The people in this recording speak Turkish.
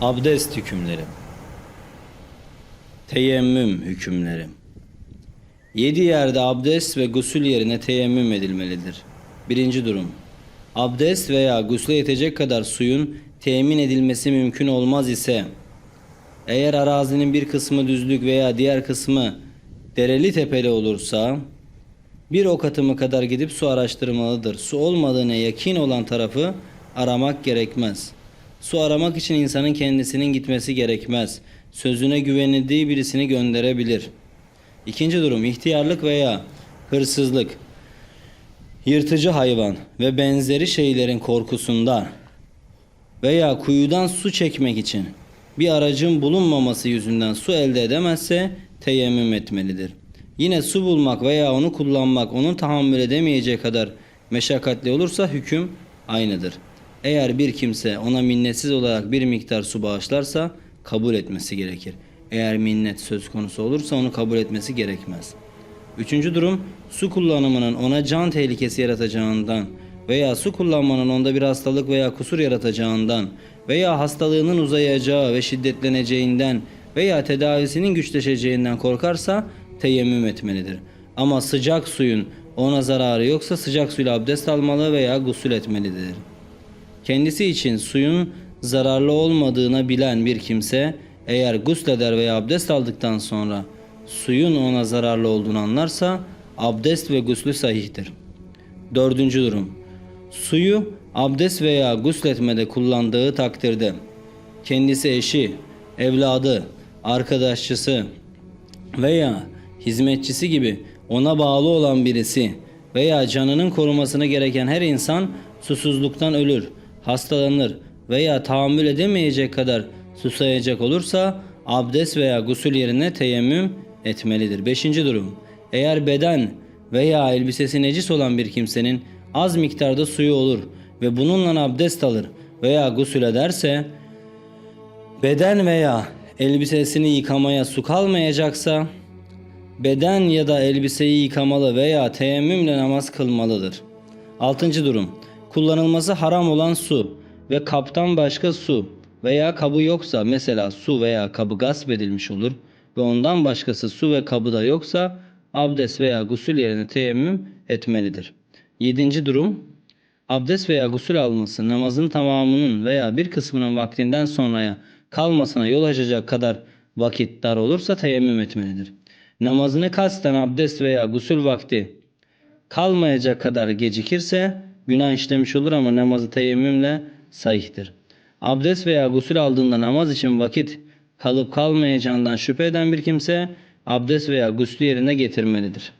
Abdest hükümleri. Teyemmüm hükümleri. Yedi yerde abdest ve gusül yerine teyemmüm edilmelidir. Birinci durum. Abdest veya gusle yetecek kadar suyun temin edilmesi mümkün olmaz ise eğer arazinin bir kısmı düzlük veya diğer kısmı dereli tepeli olursa bir ok atımı kadar gidip su araştırmalıdır. Su olmadığına yakin olan tarafı aramak gerekmez. Su aramak için insanın kendisinin gitmesi gerekmez. Sözüne güvenildiği birisini gönderebilir. İkinci durum ihtiyarlık veya hırsızlık. Yırtıcı hayvan ve benzeri şeylerin korkusundan veya kuyudan su çekmek için bir aracın bulunmaması yüzünden su elde edemezse teyemmüm etmelidir. Yine su bulmak veya onu kullanmak onun tahammül edemeyeceği kadar meşakkatli olursa hüküm aynıdır. Eğer bir kimse ona minnetsiz olarak bir miktar su bağışlarsa kabul etmesi gerekir. Eğer minnet söz konusu olursa onu kabul etmesi gerekmez. Üçüncü durum su kullanımının ona can tehlikesi yaratacağından veya su kullanmanın onda bir hastalık veya kusur yaratacağından veya hastalığının uzayacağı ve şiddetleneceğinden veya tedavisinin güçleşeceğinden korkarsa teyemmüm etmelidir. Ama sıcak suyun ona zararı yoksa sıcak suyla abdest almalı veya gusül etmelidir. Kendisi için suyun zararlı olmadığına bilen bir kimse eğer gusleder veya abdest aldıktan sonra suyun ona zararlı olduğunu anlarsa abdest ve guslü sahihtir. Dördüncü durum. Suyu abdest veya gusletmede kullandığı takdirde kendisi eşi, evladı, arkadaşçısı veya hizmetçisi gibi ona bağlı olan birisi veya canının korumasını gereken her insan susuzluktan ölür, hastalanır veya tahammül edemeyecek kadar susayacak olursa abdest veya gusül yerine teyemmüm etmelidir. Beşinci durum. Eğer beden veya elbisesi necis olan bir kimsenin az miktarda suyu olur ve bununla abdest alır veya gusül ederse beden veya elbisesini yıkamaya su kalmayacaksa beden ya da elbiseyi yıkamalı veya teyemmümle namaz kılmalıdır. Altıncı durum. Kullanılması haram olan su ve kaptan başka su veya kabı yoksa mesela su veya kabı gasp edilmiş olur ve ondan başkası su ve kabı da yoksa abdest veya gusül yerine teyemmüm etmelidir. Yedinci durum. Abdest veya gusül alması namazın tamamının veya bir kısmının vaktinden sonraya kalmasına yol açacak kadar vakit dar olursa teyemmüm etmelidir. Namazını kasten abdest veya gusül vakti kalmayacak kadar gecikirse günah işlemiş olur ama namazı teyemmümle sahihtir. Abdest veya gusül aldığında namaz için vakit kalıp kalmayacağından şüphe eden bir kimse abdest veya guslü yerine getirmelidir.